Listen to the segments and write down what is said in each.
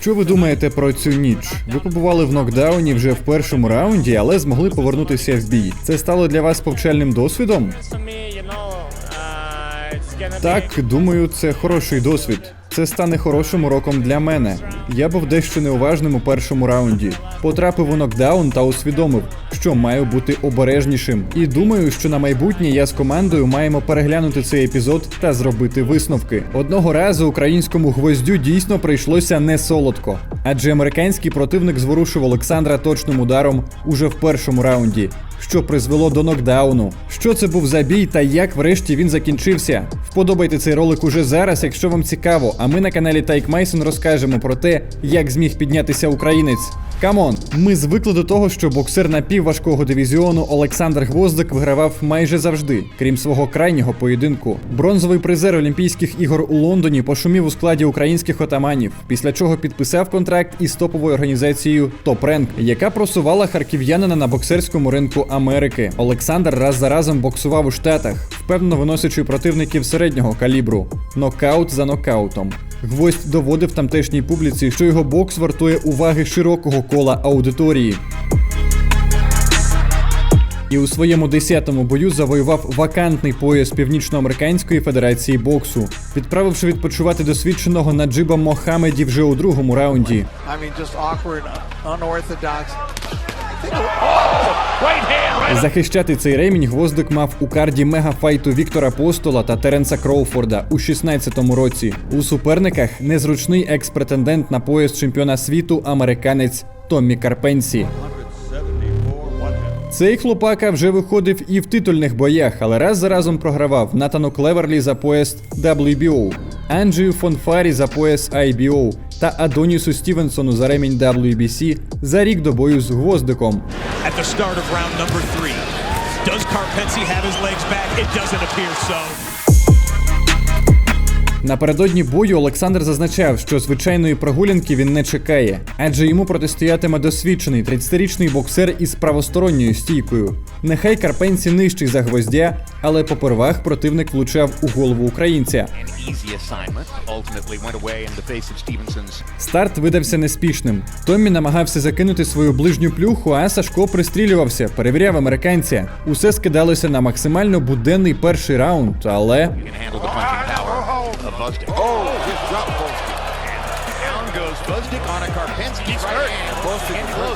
Що ви думаєте про цю ніч? Ви побували в нокдауні вже в першому раунді, але змогли повернутися в бій. Це стало для вас повчальним досвідом? Uh, Так, думаю, це хороший досвід. Це стане хорошим уроком для мене. Я був дещо неуважним у першому раунді. Потрапив у нокдаун та усвідомив, що маю бути обережнішим. І думаю, що на майбутнє я з командою маємо переглянути цей епізод та зробити висновки. Одного разу українському гвоздю дійсно прийшлося не солодко, адже американський противник зворушив Олександра точним ударом уже в першому раунді що призвело до нокдауну. Що це був за бій та як врешті він закінчився? Вподобайте цей ролик уже зараз, якщо вам цікаво. А ми на каналі Тайк Майсон розкажемо про те, як зміг піднятися українець. Камон, ми звикли до того, що боксер напівважкого дивізіону Олександр Гвоздик вигравав майже завжди, крім свого крайнього поєдинку. Бронзовий призер Олімпійських ігор у Лондоні пошумів у складі українських отаманів, після чого підписав контракт із топовою організацією Топренк, яка просувала харків'янина на боксерському ринку Америки. Олександр раз за разом боксував у Штатах, впевнено виносячи противників середнього калібру, нокаут за нокаутом. Гвоздь доводив тамтешній публіці, що його бокс вартує уваги широкого кола аудиторії. І у своєму 10-му бою завоював вакантний пояс Північноамериканської федерації боксу, відправивши відпочивати досвідченого Наджиба Мохамеді вже у другому раунді. I mean, just awkward, unorthodox. Захищати цей ремінь гвоздик мав у карді мегафайту Віктора Постола та Теренса Кроуфорда у 16-му році. У суперниках незручний екс-претендент на пояс чемпіона світу американець Томмі Карпенсі. Цей хлопака вже виходив і в титульних боях, але раз за разом програвав Натану Клеверлі за пояс WBO, Анджію Фонфарі за пояс IBO та Адонісу Стівенсону за ремінь WBC за рік до бою з гвоздиком. Does Carpentzi have his legs back? It doesn't appear so. Напередодні бою Олександр зазначав, що звичайної прогулянки він не чекає, адже йому протистоятиме досвідчений 30-річний боксер із правосторонньою стійкою. Нехай Карпенці нижчий за гвоздя, але попервах противник влучав у голову українця. Старт видався неспішним. Томмі намагався закинути свою ближню плюху, а Сашко пристрілювався, перевіряв американця. Усе скидалося на максимально буденний перший раунд, але touchdown. Oh!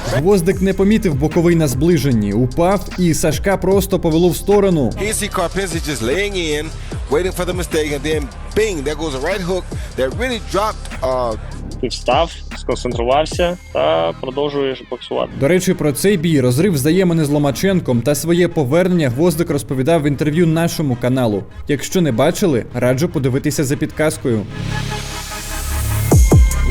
Гвоздик не помітив боковий на зближенні, упав, і Сашка просто повело в сторону. Here you see Carpinski just laying in, waiting for the mistake, and then bing, there goes a right hook that really dropped uh, Ти встав, сконцентрувався та продовжуєш боксувати. До речі, про цей бій розрив з Даємини з Ломаченком та своє повернення Гвоздик розповідав в інтерв'ю нашому каналу. Якщо не бачили, раджу подивитися за підказкою.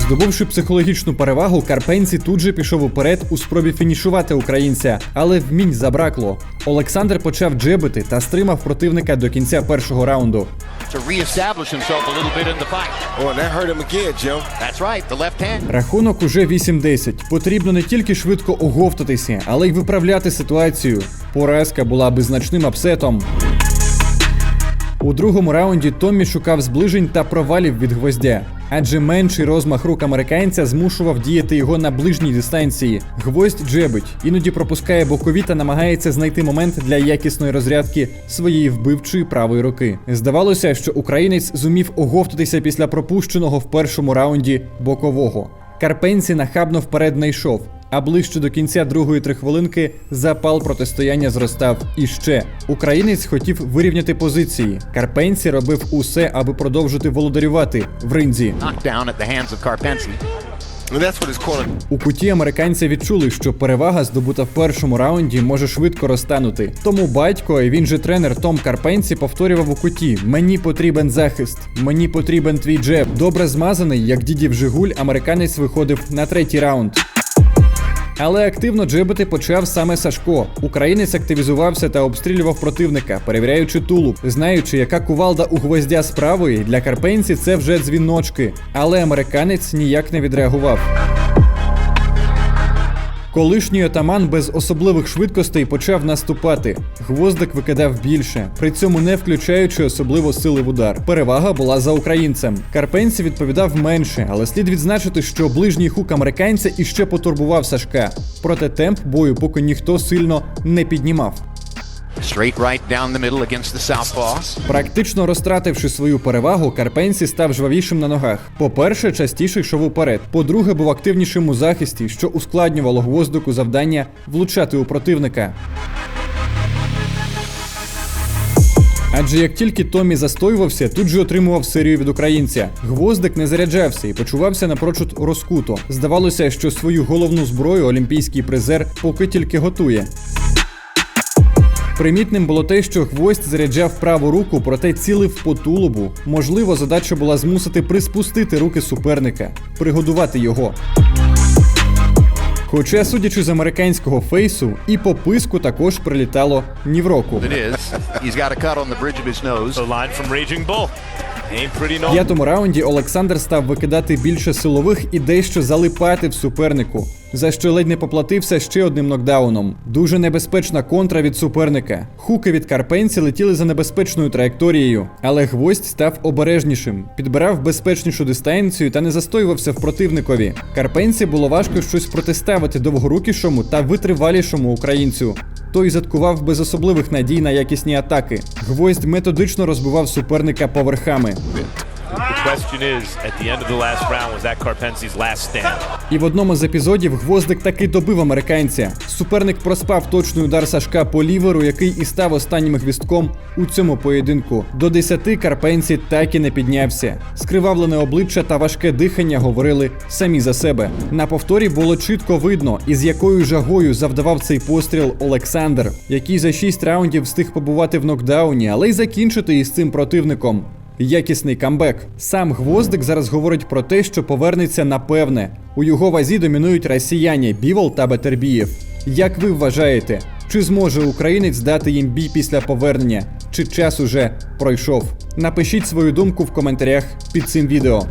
Здобувши психологічну перевагу, Карпенці тут же пішов уперед у спробі фінішувати українця, але вмінь забракло. Олександр почав джебити та стримав противника до кінця першого раунду. Рахунок уже 8-10. Потрібно не тільки швидко оговтатися, але й виправляти ситуацію. Поразка була би значним апсетом. У другому раунді Томмі шукав зближень та провалів від гвоздя, адже менший розмах рук американця змушував діяти його на ближній дистанції. Гвоздь джебить, іноді пропускає бокові та намагається знайти момент для якісної розрядки своєї вбивчої правої руки. Здавалося, що українець зумів оговтатися після пропущеного в першому раунді бокового. Карпенці нахабно вперед не йшов, а ближче до кінця другої три хвилинки запал протистояння зростав іще. Українець хотів вирівняти позиції. Карпенці робив усе, аби продовжити володарювати в ринзі. У куті американці відчули, що перевага, здобута в першому раунді, може швидко розтанути. Тому батько, і він же тренер Том Карпенці, повторював у куті: Мені потрібен захист, мені потрібен твій джеб. Добре змазаний, як дідів Жигуль, американець виходив на третій раунд. Але активно джебити почав саме Сашко. Українець активізувався та обстрілював противника, перевіряючи тулуб, знаючи, яка кувалда у гвоздя з для карпенці це вже дзвіночки. Але американець ніяк не відреагував. Колишній отаман без особливих швидкостей почав наступати. Гвоздик викидав більше, при цьому не включаючи особливо сили в удар. Перевага була за українцем. Карпенці відповідав менше, але слід відзначити, що ближній хук американця іще потурбував Сашка. Проте темп бою поки ніхто сильно не піднімав. Straight right down the middle against the southpaw. Практично розтративши свою перевагу, Карпенсі став жвавішим на ногах. По-перше, частіше йшов уперед. По-друге, був активнішим у захисті, що ускладнювало гвоздику завдання влучати у противника. Адже як тільки Томі застоювався, тут же отримував серію від українця. Гвоздик не заряджався і почувався напрочуд розкуто. Здавалося, що свою головну зброю олімпійський призер поки тільки готує. Примітним було те, що гвоздь заряджав праву руку, проте цілив по тулубу. Можливо, задача була змусити приспустити руки суперника, пригодувати його. Хоча, судячи з американського фейсу, і по писку також прилітало ні в року. В п'ятому раунді Олександр став викидати більше силових і дещо залипати в супернику, за що ледь не поплатився ще одним нокдауном. Дуже небезпечна контра від суперника. Хуки від Карпенці летіли за небезпечною траєкторією, але гвоздь став обережнішим, підбирав безпечнішу дистанцію та не застоювався в противникові. Карпенці було важко щось протиставити довгорукішому та витривалішому українцю. Той заткував без особливих надій на якісні атаки. Гвоздь методично розбивав суперника поверхами. І в одному з епізодів гвоздик таки добив американця. Суперник проспав точний удар Сашка по ліверу, який і став останнім гвістком у цьому поєдинку. До 10 карпенці так і не піднявся. Скривавлене обличчя та важке дихання говорили самі за себе. На повторі було чітко видно, із якою жагою завдавав цей постріл Олександр, який за 6 раундів встиг побувати в нокдауні, але й закінчити із цим противником. Якісний камбек. Сам гвоздик зараз говорить про те, що повернеться напевне. У його вазі домінують росіяни Бівол та Бетербієв. Як ви вважаєте, чи зможе українець дати їм бій після повернення? Чи час уже пройшов? Напишіть свою думку в коментарях під цим відео.